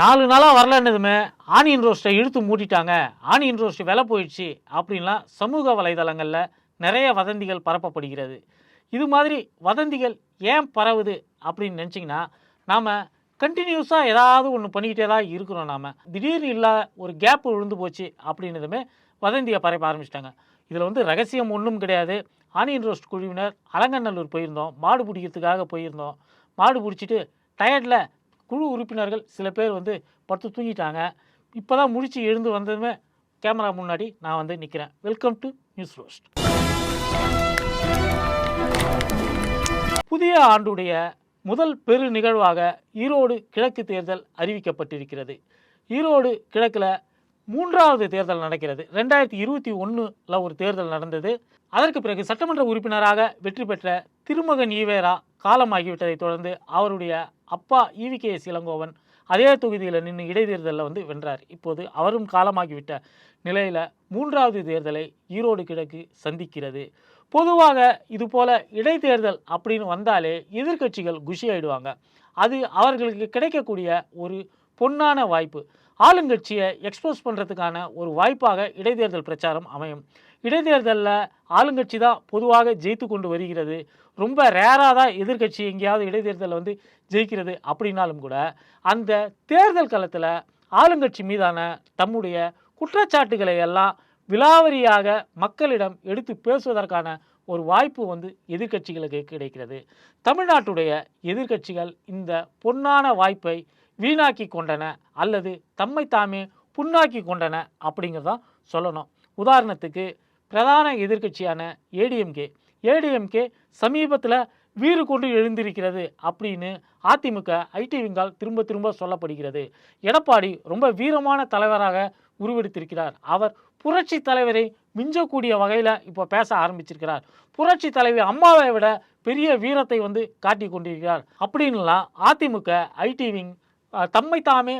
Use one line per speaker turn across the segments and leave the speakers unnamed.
நாலு நாளாக வரலன்னதுமே ஆனியன் ரோஸ்ட்டை இழுத்து மூடிட்டாங்க. ஆனியன் ரோஸ்ட் விலை போயிடுச்சு அப்படின்லாம் சமூக வலைதளங்களில் நிறைய வதந்திகள் பரப்பப்படுகிறது. இது மாதிரி வதந்திகள் ஏன் பரவுது அப்படின்னு நினச்சிங்கன்னா நாம் கண்டினியூஸாக ஏதாவது ஒன்று பண்ணிக்கிட்டே தான் இருக்கிறோம் நாம். திடீர்னு இல்லாத ஒரு கேப் விழுந்து போச்சு அப்படின்னதுமே வதந்தியை பரப்ப ஆரம்பிச்சிட்டாங்க. இதில் வந்து ரகசியம் ஒன்றும் கிடையாது. ஆனியன் ரோஸ்ட் குழுவினர் அலங்கநல்லூர் போயிருந்தோம். மாடு பிடிக்கிறதுக்காக போயிருந்தோம். மாடு பிடிச்சிட்டு டயர்டில் குழு உறுப்பினர்கள் சில பேர் வந்து படுத்து தூங்கிட்டாங்க. இப்போ தான் முடித்து எழுந்து வந்ததுமே கேமரா முன்னாடி நான் வந்து நிற்கிறேன் வெல்கம் டு நியூஸ் ரோஸ்ட் புதிய ஆண்டுடைய முதல் பெரு நிகழ்வாக ஈரோடு கிழக்கு தேர்தல் அறிவிக்கப்பட்டிருக்கிறது. ஈரோடு கிழக்கில் மூன்றாவது தேர்தல் நடக்கிறது. ரெண்டாயிரத்தி இருபத்தி ஒன்றில் ஒரு தேர்தல் நடந்தது. அதற்கு பிறகு சட்டமன்ற உறுப்பினராக வெற்றி பெற்ற திருமகன் ஈவேரா காலமாகிவிட்டதை தொடர்ந்து அவருடைய அப்பா ஈவி கே இளங்கோவன் அதே தொகுதியில் நின்று இடைத்தேர்தலில் வந்து வென்றார். இப்போது அவரும் காலமாகிவிட்ட நிலையில் மூன்றாவது தேர்தலை ஈரோடு கிழக்கு சந்திக்கிறது. பொதுவாக இது போல இடைத்தேர்தல் அப்படின்னு வந்தாலே எதிர்க்கட்சிகள் குஷி ஆயிடுவாங்க அது அவர்களுக்கு கிடைக்கக்கூடிய ஒரு பொன்னான வாய்ப்பு. ஆளுங்கட்சியை எக்ஸ்போஸ் பண்ணுறதுக்கான ஒரு வாய்ப்பாக இடைத்தேர்தல் பிரச்சாரம் அமையும். இடைத்தேர்தலில் ஆளுங்கட்சி தான் பொதுவாக ஜெயித்து கொண்டு வருகிறது. ரொம்ப ரேராக தான் எதிர்க்கட்சி எங்கேயாவது இடைத்தேர்தலில் வந்து ஜெயிக்கிறது அப்படின்னாலும் கூட அந்த தேர்தல் காலத்தில் ஆளுங்கட்சி மீதான தம்முடைய குற்றச்சாட்டுகளை எல்லாம் விலாவரியாக மக்களிடம் எடுத்து பேசுவதற்கான ஒரு வாய்ப்பு வந்து எதிர்க்கட்சிகளுக்கு கிடைக்கிறது. தமிழ்நாட்டுடைய எதிர்க்கட்சிகள் இந்த பொன்னான வாய்ப்பை வீணாக்கி கொண்டன அல்லது தம்மை தாமே புண்ணாக்கி கொண்டன அப்படிங்கிறதான் சொல்லணும். உதாரணத்துக்கு பிரதான எதிர்க்கட்சியான ஏடிஎம்கே ஏடிஎம்கே சமீபத்தில் வீறு கொண்டு எழுந்திருக்கிறது அப்படின்னு அதிமுக ஐடி விங்கால் திரும்ப திரும்ப சொல்லப்படுகிறது. எடப்பாடி ரொம்ப வீரமான தலைவராக உருவெடுத்திருக்கிறார். அவர் புரட்சி தலைவரை மிஞ்சக்கூடிய வகையில் இப்போ பேச ஆரம்பிச்சிருக்கிறார். புரட்சி தலைவி அம்மாவை விட பெரிய வீரத்தை வந்து காட்டி கொண்டிருக்கிறார். அப்படின்லாம் அதிமுக ஐடி விங் தம்மை தாமே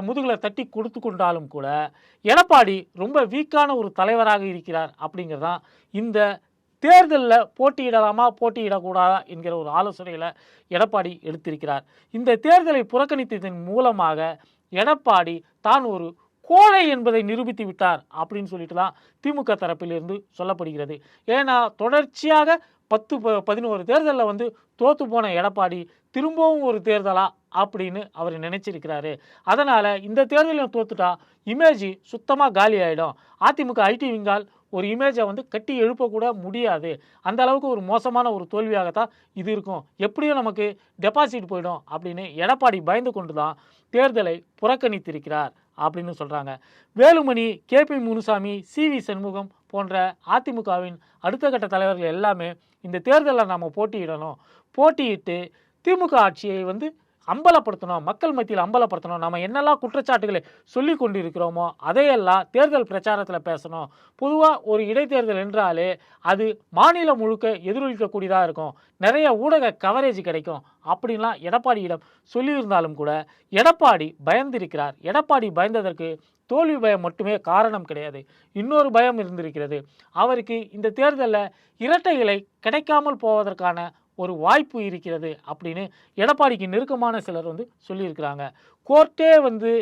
முதுகில் தட்டி கொடுத்து கொண்டாலும் கூட எடப்பாடி ரொம்ப வீக்கான ஒரு தலைவராக இருக்கிறார் அப்படிங்கிறதான் இந்த தேர்தலில் போட்டியிடலாமா போட்டியிடக்கூடாதா என்கிற ஒரு ஆலோசனையில் எடப்பாடி எடுத்திருக்கிறார். இந்த தேர்தலை புறக்கணித்ததன் மூலமாக எடப்பாடி தான் ஒரு கோழை என்பதை நிரூபித்து விட்டார் அப்படின்னு சொல்லிட்டு தான் திமுக தரப்பிலிருந்து சொல்லப்படுகிறது. ஏன்னா தொடர்ச்சியாக பத்து ப- பதினோரு தேர்தலில் வந்து தோத்து போன எடப்பாடி திரும்பவும் ஒரு தேர்தலா அப்படின்னு அவர் நினைச்சிருக்கிறாரு. அதனால் இந்த தேர்தலில் தோத்துட்டா இமேஜ் சுத்தமாக காலி ஆகிடும் அதிமுக ஐடி விங்கால் ஒரு இமேஜை வந்து கட்டி எழுப்பக்கூட முடியாது. அந்த அளவுக்கு ஒரு மோசமான ஒரு தோல்வியாகத்தான் இது இருக்கும். எப்படியும் நமக்கு டெபாசிட் போயிடும் அப்படின்னு எடப்பாடி பயந்து கொண்டு தான் தேர்தலை புறக்கணித்திருக்கிறார். அப்படின்னு சொல்கிறாங்க வேலுமணி கேபி முனுசாமி சி. வி. சண்முகம் போன்ற அதிமுகவின் அடுத்த கட்ட தலைவர்கள் எல்லாமே இந்த தேர்தலில் நாம் போட்டியிடணும். போட்டியிட்டு திமுக ஆட்சியை வந்து அம்பலப்படுத்தணும் மக்கள் மத்தியில் அம்பலப்படுத்தணும். நம்ம என்னெல்லாம் குற்றச்சாட்டுகளை சொல்லி கொண்டிருக்கிறோமோ அதையெல்லாம் தேர்தல் பிரச்சாரத்தில் பேசணும். பொதுவாக ஒரு இடைத்தேர்தல் என்றாலே அது மாநிலம் முழுக்க எதிரொலிக்கக்கூடியதாக இருக்கும். நிறைய ஊடக கவரேஜ் கிடைக்கும். அப்படின்லாம் எடப்பாடியிடம் சொல்லியிருந்தாலும் கூட எடப்பாடி பயந்திருக்கிறார். எடப்பாடி பயந்ததற்கு தோல்வி பயம் மட்டுமே காரணம் கிடையாது. இன்னொரு பயம் இருந்திருக்கிறது. அவருக்கு இந்த தேர்தலில் இரட்டை இலை கிடைக்காமல் போவதற்கான ஒரு வாய்ப்பு இருக்கிறது அப்படின்னு எடப்பாடிக்கு நெருக்கமான சிலர் வந்து சொல்லியிருக்கிறாங்க. கோர்ட்டே வந்து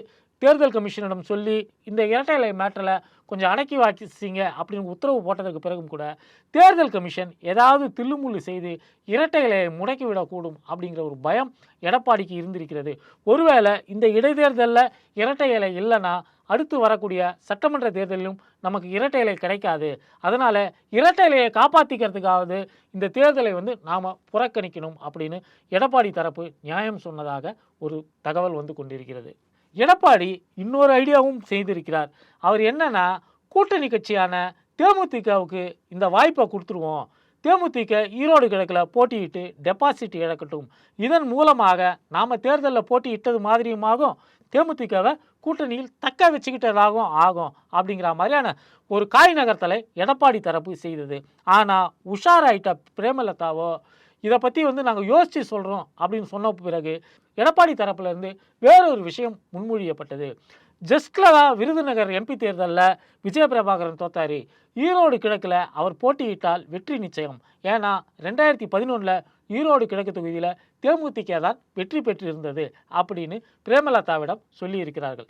தேர்தல் கமிஷனிடம் சொல்லி இந்த இரட்டை இலை மேட்டரில் கொஞ்சம் அடக்கி வாசிங்க அப்படின்னு உத்தரவு போட்டதற்கு பிறகும் கூட தேர்தல் கமிஷன் ஏதாவது தில்லுமுள்ளு செய்து இரட்டை இலையை முடக்கிவிடக்கூடும் அப்படிங்கிற ஒரு பயம் எடப்பாடிக்கு இருந்திருக்கிறது. ஒருவேளை இந்த இடைத்தேர்தலில் இரட்டை இலை இல்லைன்னா அடுத்து வரக்கூடிய சட்டமன்ற தேர்தலிலும் நமக்கு இரட்டை இலை கிடைக்காது. அதனால் இரட்டை இலையை காப்பாற்றிக்கிறதுக்காவது இந்த தேர்தலை வந்து நாம் புறக்கணிக்கணும் அப்படின்னு எடப்பாடி தரப்பு நியாயம் சொன்னதாக ஒரு தகவல் வந்து கொண்டிருக்கிறது. எடப்பாடி இன்னொரு ஐடியாவும் செய்திருக்கிறார். அவர் என்னன்னா கூட்டணி கட்சியான தேமுதிகவுக்கு இந்த வாய்ப்பை கொடுத்துருவோம். தேமுதிக ஈரோடு கிழக்கில் போட்டியிட்டு டெபாசிட் இழக்கட்டும். இதன் மூலமாக நாம் தேர்தலில் போட்டியிட்டது மாதிரியுமாகும். தேமுதிகவை கூட்டணியில் தக்க வச்சுக்கிட்டதாகவும் ஆகும் அப்படிங்கிற மாதிரியான ஒரு காய் நகர்த்தலை எடப்பாடி தரப்பு செய்தது. ஆனால் உஷாராயிட்ட பிரேமலதாவோ இதை பற்றி வந்து நாங்கள் யோசித்து சொல்கிறோம் அப்படின்னு சொன்ன பிறகு எடப்பாடி தரப்புலேருந்து வேறொரு விஷயம் முன்மொழியப்பட்டது. ஜஸ்ட்ல தான் விருதுநகர் எம்பி தேர்தலில் விஜயபிரபாகரன் தோத்தாரு. ஈரோடு கிழக்கில் அவர் போட்டியிட்டால் வெற்றி நிச்சயம். ஏன்னா ரெண்டாயிரத்தி பதினொன்றில் ஈரோடு கிழக்கு தொகுதியில் தேமுதிக தான் வெற்றி பெற்றிருந்தது அப்படின்னு பிரேமலதாவிடம் சொல்லியிருக்கிறார்கள்.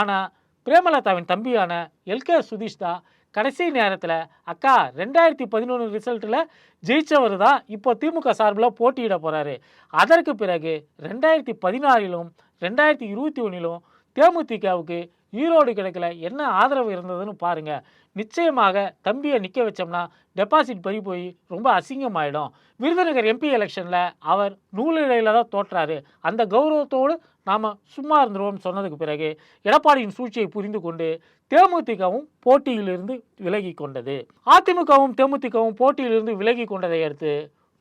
ஆனால் பிரேமலதாவின் தம்பியான எல்கே சுதீஷ் தான் கடைசி நேரத்தில் அக்கா ரெண்டாயிரத்தி பதினொன்று ரிசல்ட்டில் ஜெயிச்சவர் தான் இப்போ திமுக சார்பில் போட்டியிட போகிறாரு அதற்கு பிறகு ரெண்டாயிரத்தி பதினாறிலும் ரெண்டாயிரத்தி இருபத்தி ஒன்றிலும் தேமுதிகவுக்கு ஈரோடு கிழக்கில் என்ன ஆதரவு இருந்ததுன்னு பாருங்கள் நிச்சயமாக தம்பியை நிற்க வச்சோம்னா டெபாசிட் பறி போய் ரொம்ப அசிங்கமாயிடும். விருதுநகர் எம்பி எலெக்ஷனில் அவர் நூலிழையில் தான் தோற்றாரு. அந்த கௌரவத்தோடு நாம் சும்மா இருந்துருவோம்னு சொன்னதுக்கு பிறகு எடப்பாடியின் சூழ்ச்சியை புரிந்து கொண்டு தேமுதிகவும் போட்டியிலிருந்து விலகி கொண்டது. அதிமுகவும் தேமுதிகவும் போட்டியிலிருந்து விலகி கொண்டதை அடுத்து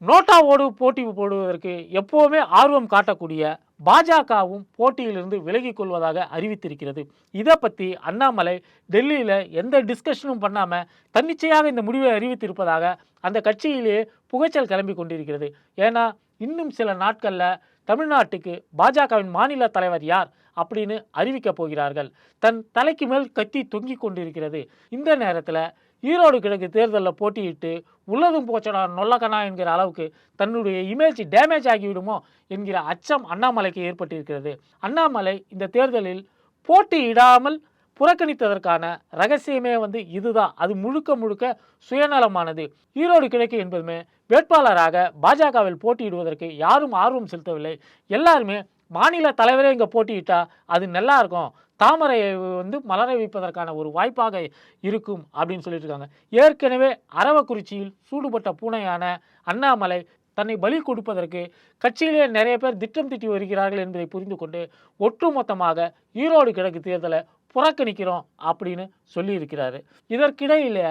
நோட்டாவோடு போட்டி போடுவதற்கு எப்போவுமே ஆர்வம் காட்டக்கூடிய பாஜகவும் போட்டியிலிருந்து விலகிக் கொள்வதாக அறிவித்திருக்கிறது. இதை பற்றி அண்ணாமலை டெல்லியில் எந்த டிஸ்கஷனும் பண்ணாமல் தன்னிச்சையாக இந்த முடிவை அறிவித்திருப்பதாக அந்த கட்சியிலேயே புகைச்சல் கிளம்பி கொண்டிருக்கிறது. ஏன்னா இன்னும் சில நாட்களில் தமிழ்நாட்டுக்கு பாஜகவின் மாநில தலைவர் யார் அப்படின்னு அறிவிக்கப் போகிறார்கள். தன் தலைக்கு மேல் கத்தி தொங்கிக் கொண்டிருக்கிறது. இந்த நேரத்தில் ஈரோடு கிழக்கு தேர்தலில் போட்டியிட்டு உள்ளதும் போச்சடா நொல்லக்கணா என்கிற அளவுக்கு தன்னுடைய இமேஜ் டேமேஜ் ஆகிவிடுமோ என்கிற அச்சம் அண்ணாமலைக்கு ஏற்பட்டிருக்கிறது. அண்ணாமலை இந்த தேர்தலில் போட்டியிடாமல் புறக்கணித்ததற்கான ரகசியமே வந்து இதுதான். அது முழுக்க முழுக்க சுயநலமானது. ஈரோடு கிழக்கு என்பதுமே வேட்பாளராக பாஜகவில் போட்டியிடுவதற்கு யாரும் ஆர்வம் செலுத்தவில்லை. எல்லாருமே மாநில தலைவரே இங்கே போட்டியிட்டால் அது நல்லா இருக்கும். தாமரையை வந்து மலர வைப்பதற்கான ஒரு வாய்ப்பாக இருக்கும் அப்படின்னு சொல்லிட்டு இருக்காங்க ஏற்கனவே அரவக்குறிச்சியில் சூடுபட்ட பூனையான அண்ணாமலை தன்னை பலி கொடுப்பதற்கு கட்சியிலே நிறைய பேர் திட்டம் திட்டி வருகிறார்கள் என்பதை புரிந்து கொண்டு ஒட்டுமொத்தமாக ஈரோடு கிழக்கு தேர்தலை புறக்கணிக்கிறோம் அப்படின்னு சொல்லியிருக்கிறாரு. இதற்கிடையில்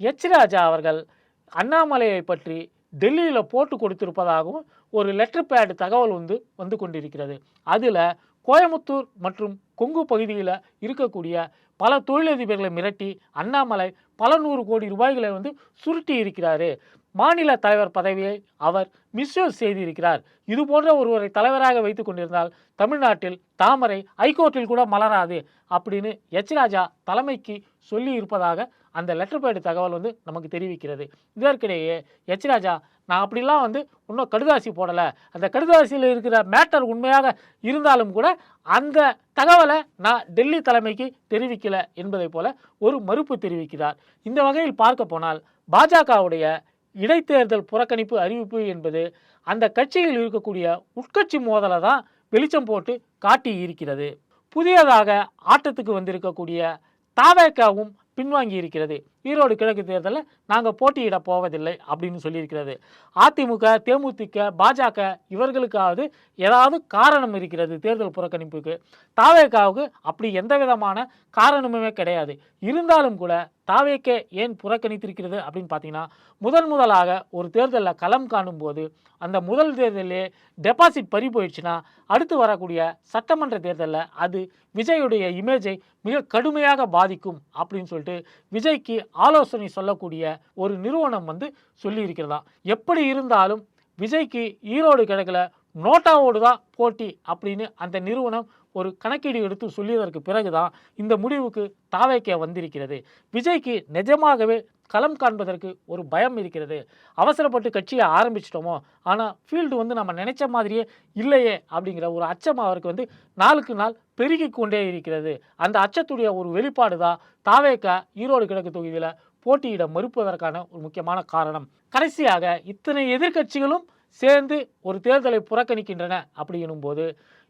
எச் ராஜா அவர்கள் அண்ணாமலையை பற்றி டெல்லியில் போட்டு கொடுத்திருப்பதாகவும் ஒரு லெட்டர் பேட் தகவல் வந்து வந்து கொண்டிருக்கிறது. அதில் கோயமுத்தூர் மற்றும் கொங்கு பகுதியில் இருக்கக்கூடிய பல தொழிலதிபர்களை மிரட்டி அண்ணாமலை பல நூறு கோடி ரூபாய்களை வந்து சுருட்டி இருக்கிறாரு. மாநில தலைவர் பதவியை அவர் மிஸ்யூஸ் செய்திருக்கிறார். இது போன்ற ஒருவரை தலைவராக வைத்துக் கொண்டிருந்தால் தமிழ்நாட்டில் தாமரை ஐகோர்ட்டில் கூட மலராது அப்படின்னு எச் ராஜா தலைமைக்கு சொல்லி இருப்பதாக அந்த லெட்டர் பேடு தகவல் வந்து நமக்கு தெரிவிக்கிறது. இதற்கிடையே எச் ராஜா நான் அப்படிலாம் வந்து இன்னும் கடுதாசி போடலை. அந்த கடுதாசியில் இருக்கிற மேட்டர் உண்மையாக இருந்தாலும் கூட அந்த தகவலை நான் டெல்லி தலைமைக்கு தெரிவிக்கலை என்பதை போல ஒரு மறுப்பு தெரிவிக்கிறார். இந்த வகையில் பார்க்க போனால் பாஜகவுடைய இடைத்தேர்தல் புறக்கணிப்பு அறிவிப்பு என்பது அந்த கட்சியில் இருக்கக்கூடிய உட்கட்சி மோதலை தான் வெளிச்சம் போட்டு காட்டி இருக்கிறது. புதியதாக ஆட்டத்துக்கு வந்திருக்கக்கூடிய தாவேக்காவும் பின்வாங்கி இருக்கிறது. ஈரோடு கிழக்கு தேர்தலில் நாங்கள் போட்டியிட போவதில்லை அப்படின்னு சொல்லியிருக்கிறது. அதிமுக தேமுதிக பாஜக இவர்களுக்காவது ஏதாவது காரணம் இருக்கிறது தேர்தல் புறக்கணிப்புக்கு. தாவேக்காவுக்கு அப்படி எந்த விதமான காரணமுமே கிடையாது. இருந்தாலும் கூட தாவேக்கே ஏன் புறக்கணித்திருக்கிறது அப்படின்னு பார்த்தீங்கன்னா முதன் முதலாக ஒரு தேர்தலில் களம் காணும் போது அந்த முதல் தேர்தலே டெபாசிட் பறி போயிடுச்சுன்னா அடுத்து வரக்கூடிய சட்டமன்ற தேர்தலில் அது விஜயுடைய இமேஜை மிக கடுமையாக பாதிக்கும் அப்படின்னு சொல்லிட்டு விஜய்க்கு ஆலோசனை சொல்லக்கூடிய ஒரு நிறுவனம் வந்து சொல்லியிருக்கிறதா? எப்படி இருந்தாலும் விஜய்க்கு ஈரோடு கிழக்கில் நோட்டாவோடு தான் போட்டி அப்படின்னு அந்த நிறுவனம் ஒரு கணக்கீடு எடுத்து சொல்லியதற்கு பிறகுதான் இந்த முடிவுக்கு தாவேக்கே வந்திருக்கிறது. விஜய்க்கு நிஜமாகவே களம் காண்பதற்கு ஒரு பயம் இருக்கிறது. அவசரப்பட்டு கட்சியை ஆரம்பிச்சிட்டோமோ ஆனால் ஃபீல்டு வந்து நம்ம நினைச்ச மாதிரியே இல்லையே அப்படிங்கிற ஒரு அச்சம் அவருக்கு வந்து நாளுக்கு நாள் பெருகி கொண்டே இருக்கிறது. அந்த அச்சத்துடைய ஒரு வெளிப்பாடு தான் தாவேக்கா ஈரோடு கிழக்கு தொகுதியில் போட்டியிட மறுப்பதற்கான ஒரு முக்கியமான காரணம். கடைசியாக இத்தனை எதிர்க்கட்சிகளும் சேர்ந்து ஒரு தேர்தலை புறக்கணிக்கின்றன அப்படின்னும் போது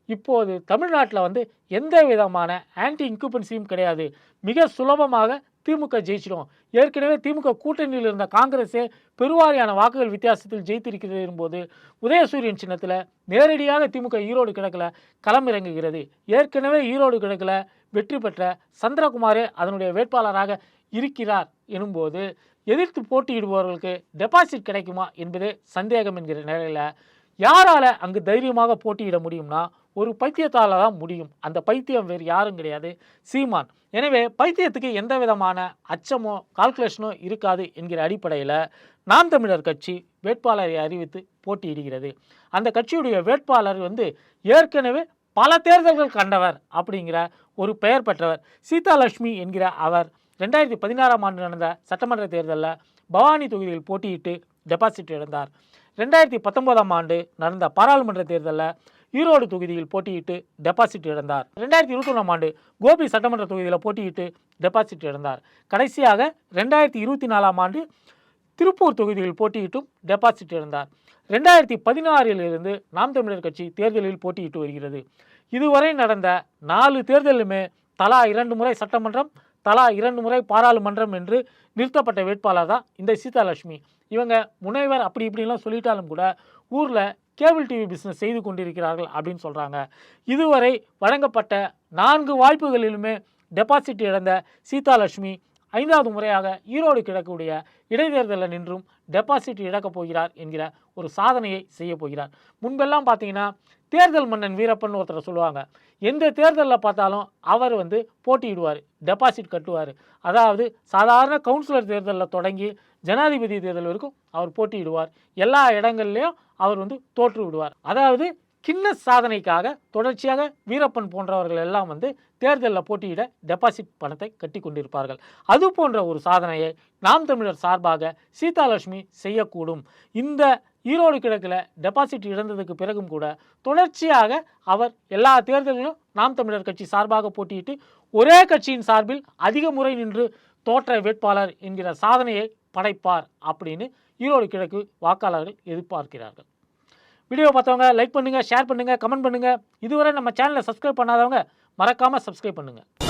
இப்போது தமிழ்நாட்டில் வந்து எந்த விதமான ஆன்டி இன்குபன்சியும் கிடையாது. மிக சுலபமாக திமுக ஜெயிச்சிடும் ஏற்கனவே திமுக கூட்டணியில் இருந்த காங்கிரஸே பெருவாரியான வாக்குகள் வித்தியாசத்தில் ஜெயித்திருக்கிறது என்போது உதயசூரியன் சின்னத்தில் நேரடியாக திமுக ஈரோடு கிழக்கில் களமிறங்குகிறது. ஏற்கனவே ஈரோடு கிழக்கில் வெற்றி பெற்ற சந்திரகுமாரே அதனுடைய வேட்பாளராக இருக்கிறார் எனும்போது எதிர்த்து போட்டியிடுபவர்களுக்கு டெபாசிட் கிடைக்குமா என்பதே சந்தேகம் என்கிற நிலையில் யாரால் அங்கு தைரியமாக போட்டியிட முடியும்னா ஒரு பைத்தியத்தால் தான் முடியும். அந்த பைத்தியம் வேறு யாரும் கிடையாது. சீமான். எனவே பைத்தியத்துக்கு எந்த விதமான அச்சமோ கால்குலேஷனோ இருக்காது என்கிற அடிப்படையில் நாம் தமிழர் கட்சி வேட்பாளரை அறிவித்து போட்டியிடுகிறது. அந்த கட்சியுடைய வேட்பாளர் வந்து ஏற்கனவே பல தேர்தல்கள் கண்டவர் அப்படிங்கிற ஒரு பெயர் பெற்றவர். சீதாலட்சுமி என்கிற அவர் ரெண்டாயிரத்தி பதினாறாம் ஆண்டு நடந்த சட்டமன்ற தேர்தலில் பவானி தொகுதியில் போட்டியிட்டு டெபாசிட் இழந்தார். ரெண்டாயிரத்தி பத்தொன்பதாம் ஆண்டு நடந்த பாராளுமன்ற தேர்தலில் ஈரோடு தொகுதியில் போட்டியிட்டு டெபாசிட் இழந்தார். ரெண்டாயிரத்தி இருபத்தி ஒன்றாம் ஆண்டு கோபி சட்டமன்ற தொகுதியில் போட்டியிட்டு டெபாசிட் இழந்தார். கடைசியாக ரெண்டாயிரத்தி இருபத்தி நாலாம் ஆண்டு திருப்பூர் தொகுதியில் போட்டியிட்டும் டெபாசிட் இழந்தார். ரெண்டாயிரத்தி பதினாறிலிருந்து நாம் தமிழர் கட்சி தேர்தலில் போட்டியிட்டு வருகிறது. இதுவரை நடந்த நாலு தேர்தலுமே தலா இரண்டு முறை சட்டமன்றம் தலா இரண்டு முறை பாராளுமன்றம் என்று நிறுத்தப்பட்ட வேட்பாளர் தான் இந்த சீதாலட்சுமி. இவங்க முனைவர் அப்படி இப்படிலாம் சொல்லிட்டாலும் கூட ஊரில் கேபிள் டிவி பிஸ்னஸ் செய்து கொண்டிருக்கிறார்கள் அப்படின்னு சொல்கிறாங்க இதுவரை வழங்கப்பட்ட நான்கு வாய்ப்புகளிலுமே டெபாசிட் இழந்த சீதாலட்சுமி ஐந்தாவது முறையாக ஈரோடு கிடக்கக்கூடிய இடைத்தேர்தலில் நின்றும் டெபாசிட் இழக்கப் போகிறார் என்கிற ஒரு சாதனையை செய்ய போகிறார். முன்பெல்லாம் பார்த்தீங்கன்னா தேர்தல் மன்னன் வீரப்பன் ஒருத்தரை சொல்லுவாங்க. எந்த தேர்தலில் பார்த்தாலும் அவர் வந்து போட்டியிடுவார் டெபாசிட் கட்டுவார். அதாவது சாதாரண கவுன்சிலர் தேர்தலில் தொடங்கி ஜனாதிபதி தேர்தல் வரைக்கும் அவர் போட்டியிடுவார். எல்லா இடங்கள்லையும் அவர் வந்து தோற்று விடுவார் அதாவது கின்னஸ் சாதனைக்காக தொடர்ச்சியாக வீரப்பன் போன்றவர்கள் எல்லாம் வந்து தேர்தலில் போட்டியிட டெபாசிட் பணத்தை கட்டி கொண்டிருப்பார்கள். அது போன்ற ஒரு சாதனையை நாம் தமிழர் சார்பாக சீதாலட்சுமி செய்யக்கூடும். இந்த ஈரோடு கிழக்கில் டெபாசிட் இழந்ததுக்கு பிறகும் கூட தொடர்ச்சியாக அவர் எல்லா தேர்தலிலும் நாம் தமிழர் கட்சி சார்பாக போட்டியிட்டு ஒரே கட்சியின் சார்பில் அதிக முறை நின்று தோற்ற வேட்பாளர் என்கிற சாதனையை படைப்பார் அப்படின்னு ஈரோடு கிழக்கு வாக்காளர்கள் எதிர்பார்க்கிறார்கள். வீடியோ பார்த்தவங்க லைக் பண்ணுங்கள் ஷேர் பண்ணுங்கள் கமெண்ட் பண்ணுங்கள் இதுவரை நம்ம சேனலை சப்ஸ்கிரைப் பண்ணாதவங்க மறக்காமல் சப்ஸ்கிரைப் பண்ணுங்கள்